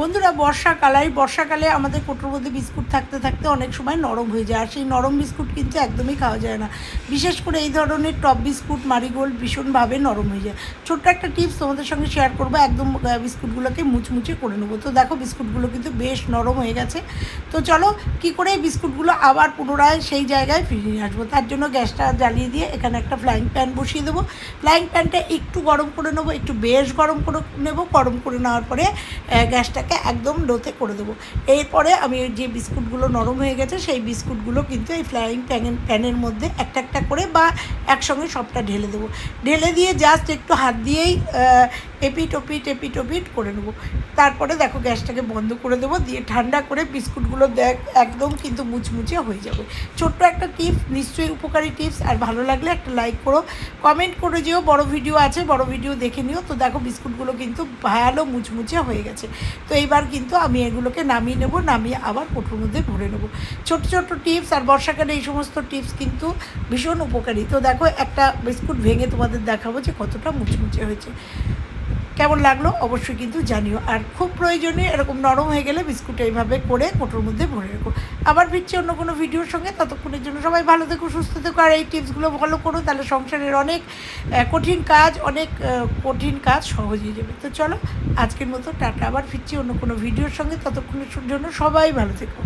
বন্ধুরা বর্ষাকাল এই বর্ষাকালে আমাদের কোটোর মধ্যে বিস্কুট থাকতে থাকতে অনেক সময় নরম হয়ে যায়। আর সেই নরম বিস্কুট কিন্তু একদমই খাওয়া যায় না। বিশেষ করে এই ধরনের টপ বিস্কুট, মারিগোল্ড ভীষণভাবে নরম হয়ে যায়। ছোট্ট একটা টিপস তোমাদের সঙ্গে শেয়ার করব, একদম বিস্কুটগুলোকে মুচমুচে করে নেব। তো দেখো, বিস্কুটগুলো কিন্তু বেশ নরম হয়ে গেছে। তো চলো, কি করে বিস্কুটগুলো আবার পুনরায় সেই জায়গায় ফিরিয়ে আসব? তার জন্য গ্যাসটা জ্বালিয়ে দিয়ে এখানে একটা ফ্লাইং প্যান বসিয়ে দেবো। ফ্লাইং প্যানটা একটু গরম করে নেব, একটু বেশ গরম করে নেব, গরম করে নেওয়ার পরে গ্যাসটাকে একদম লোতে করে দেবো। এরপরে আমি যে বিস্কুটগুলো নরম হয়ে গেছে, সেই বিস্কুটগুলো কিন্তু এই ফ্লাইং প্যানের প্যানের মধ্যে একটা একটা করে বা একসঙ্গে সবটা ঢেলে দেবো। ঢেলে দিয়ে জাস্ট একটু হাত দিয়েই এপিট ওপিট এপিট ওপিট করে নেব। তারপরে দেখো গ্যাসটাকে বন্ধ করে দেবো, দিয়ে ঠান্ডা করে বিস্কুটগুলো দেখ, একদম কিন্তু মুচমুচে হয়ে যাবে। ছোট্ট একটা টিপস, নিশ্চয়ই উপকারী টিপস, আর ভালো লাগলে একটা লাইক করো। কমেন্ট করে যেও, বড় ভিডিও আছে, বড় ভিডিও দেখে নিও। তো দেখো বিস্কুটগুলো কিন্তু ভালো মুচমুচে হয়ে গেছে। তো এইবার কিন্তু আমি এগুলোকে নামিয়ে নেব, নামিয়ে আবার কোটোর মধ্যে ভরে নেব। ছোট ছোট টিপস, আর বর্ষাকালে এই সমস্ত টিপস কিন্তু ভীষণ উপকারী। তো দেখো একটা বিস্কুট ভেঙে তোমাদের দেখাবো যে কতটা মুচমুচে হয়েছে। কেমন লাগল অবশ্যই কিন্তু জানিও। আর খুব প্রয়োজনীয় এরকম নরম হয়ে গেলে বিস্কুট এইভাবে করে কোটোর মধ্যে ভরে রাখো। আবার ফিরছি অন্য কোনো ভিডিওর সঙ্গে। ততক্ষণের জন্য সবাই ভালো থেকো, সুস্থ থেকো। আর এই টিপসগুলো ফলো করো, তাহলে সংসারের অনেক কঠিন কাজ, অনেক কঠিন কাজ সহজ হয়ে যাবে। তো চলো, আজকের মতো টাটা। আবার ফিরছি অন্য কোনো ভিডিওর সঙ্গে। ততক্ষণের জন্য সবাই ভালো থেকো।